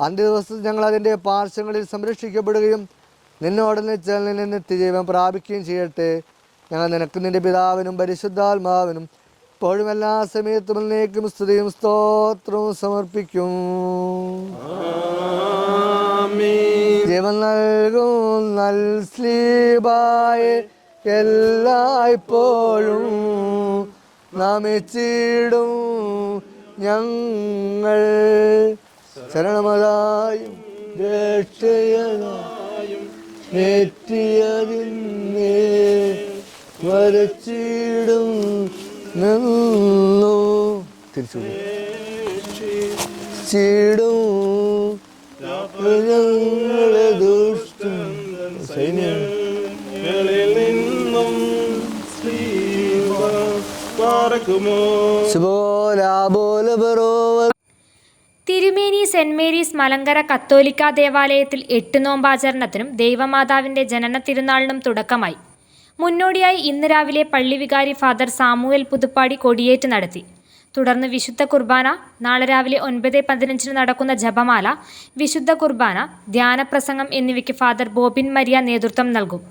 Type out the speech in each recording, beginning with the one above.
അന്ത്യദിവസം ഞങ്ങൾ അതിന്റെ പാർശ്വങ്ങളിൽ സംരക്ഷിക്കപ്പെടുകയും നിന്നോടനെ നിന്നോടൊന്നിച്ചാൽ നിന്ന് നിത്യജീവൻ പ്രാപിക്കുകയും ചെയ്യട്ടെ. ഞങ്ങൾ നിനക്ക് നിന്റെ പിതാവിനും പരിശുദ്ധാത്മാവിനും ഇപ്പോഴും എല്ലാ സമയത്തും എന്നേക്കും സ്തുതിയും സ്തോത്രവും സമർപ്പിക്കും. ജീവൻ നൽകും നൽ സ്ലീബായ എല്ലായ്പ്പോഴും നമിച്ചിടും ഞങ്ങൾ. ശരണമതായും രക്ഷയതായും നെറ്റിയതിന്നേ വരച്ചിടും നിന്നു. തിരിച്ചു ചീടും ഞങ്ങളെ ദുഷ്ടം സൈന്യം. നിന്നും പാറക്കുമോ ശുഭോലാബോലബറോവ തിരുമേനി സെന്റ് മേരീസ് മലങ്കര കത്തോലിക്ക ദേവാലയത്തിൽ എട്ട് നോമ്പാചരണത്തിനും ദൈവമാതാവിന്റെ ജനന തിരുനാളിനും തുടക്കമായി. മുന്നോടിയായി ഇന്ന് രാവിലെ പള്ളി വികാരി ഫാദർ സാമുവേൽ പുതുപ്പാടി കൊടിയേറ്റ് നടത്തി. തുടർന്ന് വിശുദ്ധ കുർബാന നാളെ രാവിലെ ഒൻപത് പതിനഞ്ചിന് നടക്കുന്ന ജപമാല വിശുദ്ധ കുർബാന ധ്യാനപ്രസംഗം എന്നിവയ്ക്ക് ഫാദർ ബോബിൻ മരിയ നേതൃത്വം നൽകും.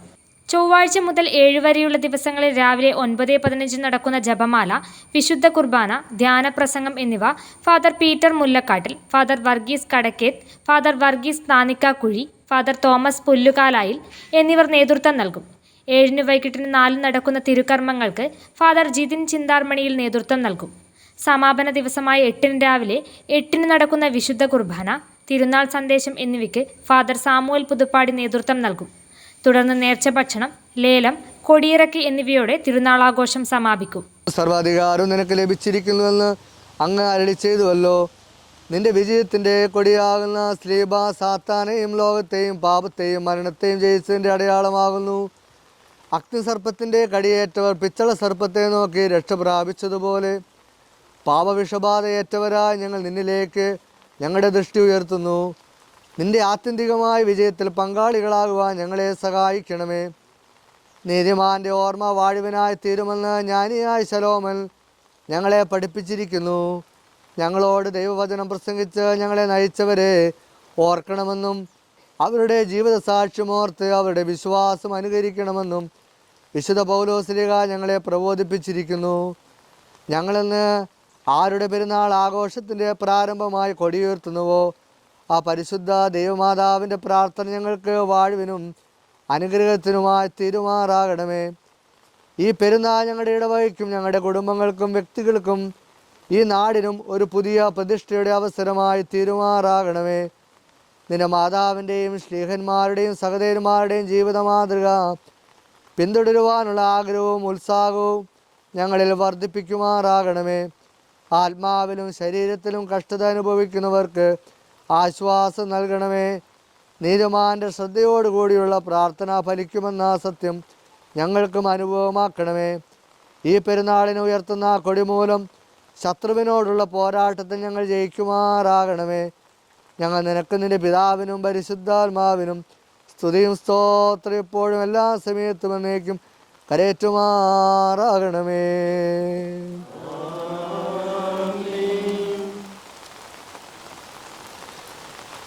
ചൊവ്വാഴ്ച മുതൽ ഏഴ് വരെയുള്ള ദിവസങ്ങളിൽ രാവിലെ ഒൻപത് പതിനഞ്ചിന് നടക്കുന്ന ജപമാല വിശുദ്ധ കുർബാന ധ്യാനപ്രസംഗം എന്നിവ father Peter Mullakkattil father Varghese Kadakketh father Varghese Thanikkakuzhi father Thomas Pullukalayil എന്നിവർ നേതൃത്വം നൽകും. ഏഴിന് വൈകിട്ടിന് നാലിന് നടക്കുന്ന തിരുക്കർമ്മങ്ങൾക്ക് ഫാദർ ജിതിൻ ചിന്താർമണിയിൽ നേതൃത്വം നൽകും. സമാപന ദിവസമായ എട്ടിന് രാവിലെ എട്ടിന് നടക്കുന്ന വിശുദ്ധ കുർബാന തിരുനാൾ സന്ദേശം എന്നിവയ്ക്ക് ഫാദർ സാമുവൽ പുതുപ്പാടി നേതൃത്വം നൽകും. തുടർന്ന് നേർച്ച ഭക്ഷണം ലേലം കൊടിയിറക്കി എന്നിവയോടെ തിരുനാളാഘോഷം സമാപിക്കും. സർവാധികാരം നിനക്ക് ലഭിച്ചിരിക്കുന്നുവെന്ന് അങ്ങ് അരളി ചെയ്തുവല്ലോ. നിന്റെ വിജയത്തിന്റെ കൊടിയാകുന്ന സ്ലീബ സാത്താനെയും ലോകത്തെയും പാപത്തെയും മരണത്തെയും ജയിച്ചതിന്റെ അടയാളമാകുന്നു. അഗ്നിസർപ്പത്തിന്റെ കടിയേറ്റവർ പിച്ചള സർപ്പത്തെ നോക്കി രക്ഷ പ്രാപിച്ചതുപോലെ പാപവിഷബാധയേറ്റവരായി ഞങ്ങൾ നിന്നിലേക്ക് ഞങ്ങളുടെ ദൃഷ്ടി ഉയർത്തുന്നു. നിന്റെ ആത്യന്തികമായ വിജയത്തിൽ പങ്കാളികളാകുവാൻ ഞങ്ങളെ സഹായിക്കണമേ. നീതിമാന്റെ ഓർമ്മ വാഴുവിനായി തീരുമെന്ന് ജ്ഞാനിയായ ശലോമൻ ഞങ്ങളെ പഠിപ്പിച്ചിരിക്കുന്നു. ഞങ്ങളോട് ദൈവവചനം പ്രസംഗിച്ച് ഞങ്ങളെ നയിച്ചവരെ ഓർക്കണമെന്നും അവരുടെ ജീവിത സാക്ഷ്യമോർത്ത് അവരുടെ വിശ്വാസം അനുകരിക്കണമെന്നും വിശുദ്ധ പൗലോസ്ലിക ഞങ്ങളെ പ്രബോധിപ്പിച്ചിരിക്കുന്നു. ഞങ്ങളിന്ന് ആരുടെ പെരുന്നാൾ ആഘോഷത്തിന്റെ പ്രാരംഭമായി കൊടിയുയർത്തുന്നുവോ ആ പരിശുദ്ധ ദൈവമാതാവിന്റെ പ്രാർത്ഥന ഞങ്ങൾക്ക് വാഴുവിനും അനുഗ്രഹത്തിനുമായി തീരുമാറാകണമേ. ഈ പെരുന്നാൾ ഞങ്ങളുടെ ഇടവഴിക്കും ഞങ്ങളുടെ കുടുംബങ്ങൾക്കും വ്യക്തികൾക്കും ഈ നാടിനും ഒരു പുതിയ പ്രതിഷ്ഠയുടെ അവസരമായി തീരുമാറാകണമേ. നിന്റെ മാതാവിന്റെയും ശ്ലീഹന്മാരുടെയും സഹോദരന്മാരുടെയും ജീവിത മാതൃക പിന്തുടരുവാനുള്ള ആഗ്രഹവും ഉത്സാഹവും ഞങ്ങളിൽ വർദ്ധിപ്പിക്കുമാറാകണമേ. ആത്മാവിലും ശരീരത്തിലും കഷ്ടത അനുഭവിക്കുന്നവർക്ക് ആശ്വാസം നൽകണമേ. നീതിമാന്റെ ശ്രദ്ധയോടുകൂടിയുള്ള പ്രാർത്ഥന ഫലിക്കുമെന്ന സത്യം. ഞങ്ങൾക്കും അനുഭവമാക്കണമേ. ഈ പെരുന്നാളിനെ ഉയർത്തുന്ന കൊടിമൂലം ശത്രുവിനോടുള്ള പോരാട്ടത്തിൽ ഞങ്ങൾ ജയിക്കുമാറാകണമേ. ഞങ്ങൾ നിനക്ക് നിന്റെ പിതാവിനും പരിശുദ്ധാത്മാവിനും സ്തുതിയും സ്തോത്രം എപ്പോഴും എല്ലാ സമയത്തും എന്നേക്കും കരയേറ്റുമാറാകണമേ.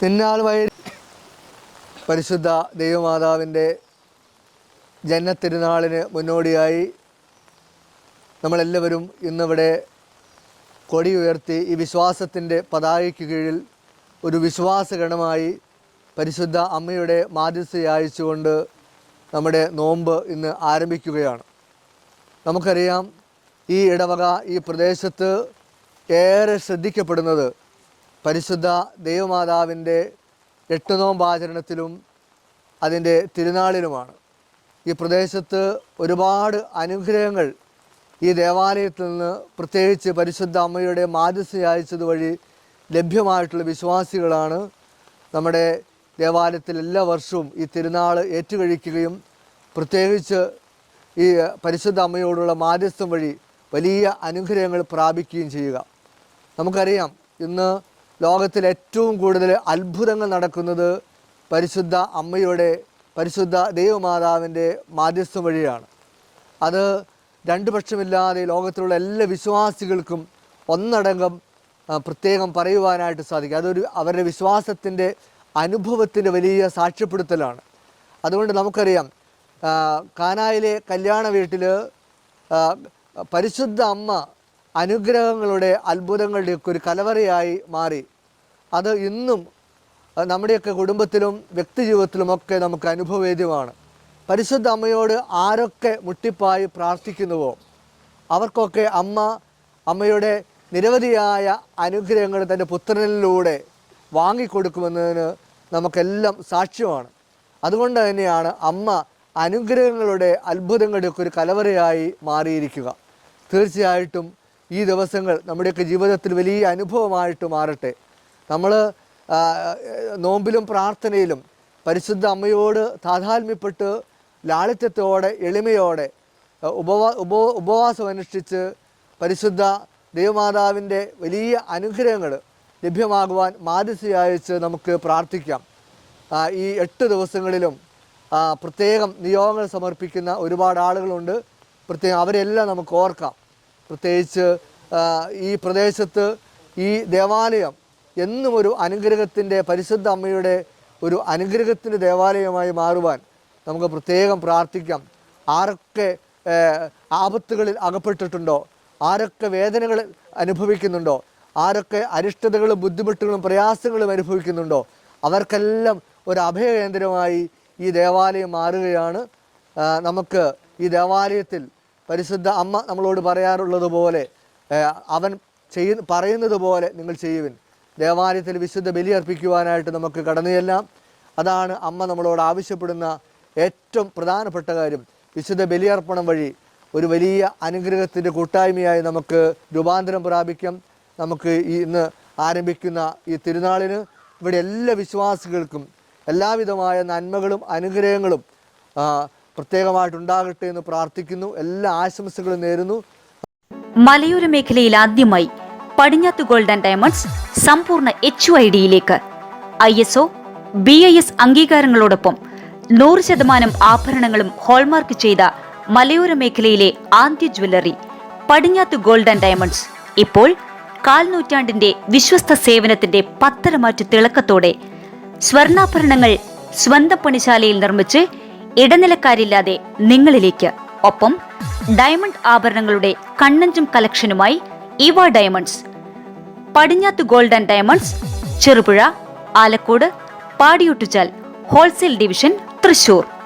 പിന്നാൽ വഴി പരിശുദ്ധ ദൈവമാതാവിന്റെ ജന്മത്തിരുനാളിന് മുന്നോടിയായി നമ്മളെല്ലാവരും ഇന്നിവിടെ കൊടി ഉയർത്തി ഈ വിശ്വാസത്തിന്റെ പതാകയ്ക്ക് കീഴിൽ ഒരു വിശ്വാസഗണമായി പരിശുദ്ധ അമ്മയുടെ മാധ്യസ്ഥ നമ്മുടെ നോമ്പ് ഇന്ന് ആരംഭിക്കുകയാണ്. നമുക്കറിയാം ഈ ഇടവക ഈ പ്രദേശത്ത് ഏറെ ശ്രദ്ധിക്കപ്പെടുന്നത് പരിശുദ്ധ ദൈവമാതാവിന്റെ എട്ട് നോമ്പാചരണത്തിലും അതിന്റെ തിരുനാളിലുമാണ്. ഈ പ്രദേശത്ത് ഒരുപാട് അനുഗ്രഹങ്ങൾ ഈ ദേവാലയത്തിൽ നിന്ന് പ്രത്യേകിച്ച് പരിശുദ്ധ അമ്മയുടെ മാധ്യസ്ഥ വഴി ലഭ്യമായിട്ടുള്ള വിശ്വാസികളാണ് നമ്മുടെ ദേവാലയത്തിൽ എല്ലാ വർഷവും ഈ തിരുനാൾ ഏറ്റുകഴിക്കുകയും പ്രത്യേകിച്ച് ഈ പരിശുദ്ധ അമ്മയോടുള്ള മാധ്യസ്ഥം വഴി വലിയ അനുഗ്രഹങ്ങൾ പ്രാപിക്കുകയും ചെയ്യുക. നമുക്കറിയാം ഇന്ന് ലോകത്തിൽ ഏറ്റവും കൂടുതൽ അത്ഭുതങ്ങൾ നടക്കുന്നത് പരിശുദ്ധ അമ്മയുടെ പരിശുദ്ധ ദൈവമാതാവിന്റെ മാധ്യസ്ഥം വഴിയാണ്. അത് രണ്ടു പക്ഷമില്ലാതെ ലോകത്തിലുള്ള എല്ലാ വിശ്വാസികൾക്കും ഒന്നടങ്കം പ്രത്യേകം പറയുവാനായിട്ട് സാധിക്കും. അതൊരു അവരുടെ വിശ്വാസത്തിന്റെ അനുഭവത്തിന്റെ വലിയ സാക്ഷ്യപ്പെടുത്തലാണ്. അതുകൊണ്ട് നമുക്കറിയാം കാനായിലെ കല്യാണ വീട്ടിൽ പരിശുദ്ധ അമ്മ അനുഗ്രഹങ്ങളുടെ അത്ഭുതങ്ങളുടെയൊക്കെ ഒരു കലവറയായി മാറി. അത് ഇന്നും നമ്മുടെയൊക്കെ കുടുംബത്തിലും വ്യക്തിജീവിതത്തിലുമൊക്കെ നമുക്ക് അനുഭവവേദ്യമാണ് പരിശുദ്ധ അമ്മയോട് ആരൊക്കെ മുട്ടിപ്പായി പ്രാർത്ഥിക്കുന്നുവോ അവർക്കൊക്കെ അമ്മ അമ്മയുടെ നിരവധിയായ അനുഗ്രഹങ്ങൾ തന്റെ പുത്രനിലൂടെ വാങ്ങിക്കൊടുക്കുമെന്നതിന് നമുക്കെല്ലാം സാക്ഷ്യമാണ്. അതുകൊണ്ട് തന്നെയാണ് അമ്മ അനുഗ്രഹങ്ങളുടെ അത്ഭുതങ്ങളുടെയൊക്കെ ഒരു കലവറയായി മാറിയിരിക്കുക. തീർച്ചയായിട്ടും ഈ ദിവസങ്ങൾ നമ്മുടെയൊക്കെ ജീവിതത്തിൽ വലിയ അനുഭവമായിട്ട് മാറട്ടെ. നമ്മൾ നോമ്പിലും പ്രാർത്ഥനയിലും പരിശുദ്ധ അമ്മയോട് താതാത്മ്യപ്പെട്ട് ലാളിത്യത്തോടെ എളിമയോടെ ഉപവാ ഉപോ ഉപവാസം അനുഷ്ഠിച്ച് പരിശുദ്ധ ദൈവമാതാവിന്റെ വലിയ അനുഗ്രഹങ്ങൾ ലഭ്യമാകുവാൻ അയച്ച് നമുക്ക് പ്രാർത്ഥിക്കാം. ഈ എട്ട് ദിവസങ്ങളിലും പ്രത്യേകം നിയോഗങ്ങൾ സമർപ്പിക്കുന്ന ഒരുപാട് ആളുകളുണ്ട്. പ്രത്യേകം അവരെല്ലാം നമുക്ക് ഓർക്കാം. പ്രത്യേകിച്ച് ഈ പ്രദേശത്ത് ഈ ദേവാലയം എന്നും ഒരു അനുഗ്രഹത്തിന്റെ പരിശുദ്ധ അമ്മയുടെ ഒരു അനുഗ്രഹത്തിന്റെ ദേവാലയമായി മാറുവാൻ നമുക്ക് പ്രത്യേകം പ്രാർത്ഥിക്കാം. ആരൊക്കെ ആപത്തുകളിൽ അകപ്പെട്ടിട്ടുണ്ടോ? ആരൊക്കെ വേദനകൾ അനുഭവിക്കുന്നുണ്ടോ? ആരൊക്കെ അരിഷ്ടതകളും ബുദ്ധിമുട്ടുകളും പ്രയാസങ്ങളും അനുഭവിക്കുന്നുണ്ടോ? അവർക്കെല്ലാം ഒരു അഭയകേന്ദ്രമായി ഈ ദേവാലയം മാറുകയാണ്. നമുക്ക് ഈ ദേവാലയത്തിൽ പരിശുദ്ധ അമ്മ നമ്മളോട് പറയാറുള്ളത് പോലെ അവൻ ചെയ്യ പറയുന്നത് പോലെ നിങ്ങൾ ചെയ്യുവിൻ. ദേവാലയത്തിൽ വിശുദ്ധ ബലി അർപ്പിക്കുവാനായിട്ട് നമുക്ക് കടന്നു ചെല്ലാം അതാണ് അമ്മ നമ്മളോട് ആവശ്യപ്പെടുന്ന ഏറ്റവും പ്രധാനപ്പെട്ട കാര്യം. വിശുദ്ധ ബലിയർപ്പണം വഴി ഒരു വലിയ അനുഗ്രഹത്തിന്റെ കൂട്ടായ്മയായി നമുക്ക് രൂപാന്തരം പ്രാപിക്കാം. നമുക്ക് ഈ ഇന്ന് ആരംഭിക്കുന്ന ഈ തിരുനാളിന് ഇവിടെ എല്ലാ വിശ്വാസികൾക്കും എല്ലാവിധമായ നന്മകളും അനുഗ്രഹങ്ങളും പ്രത്യേകമായിട്ടുണ്ടാകട്ടെ എന്ന് പ്രാർത്ഥിക്കുന്നു. എല്ലാ ആശംസകളും നേരുന്നു. മലയോര മേഖലയിൽ ആദ്യമായി പടിഞ്ഞാത്ത് ഗോൾഡ് ആൻഡ് ഡയമണ്ട്സ് സമ്പൂർണ എച്ച് ഐ ഡിയിലേക്ക്. I S O B I S അംഗീകാരങ്ങളോടൊപ്പം നൂറ് ശതമാനം ആഭരണങ്ങളും ഹോൾമാർക്ക് ചെയ്ത മലയോര മേഖലയിലെ ആദ്യ jewellery Padinjath gold and diamonds. ഇപ്പോൾ കാൽനൂറ്റാണ്ടിന്റെ വിശ്വസ്ത സേവനത്തിന്റെ പത്തരമാറ്റ് തിളക്കത്തോടെ സ്വർണാഭരണങ്ങൾ സ്വന്തം പണിശാലയിൽ നിർമ്മിച്ച് ഇടനിലക്കാരില്ലാതെ നിങ്ങളിലേക്ക്. ഒപ്പം ഡയമണ്ട് ആഭരണങ്ങളുടെ കണ്ണഞ്ചും കളക്ഷനുമായി ഇവ diamonds Padinjath gold and diamonds Cherupuzha Alakode Padiyottuchal wholesale division Thrissur.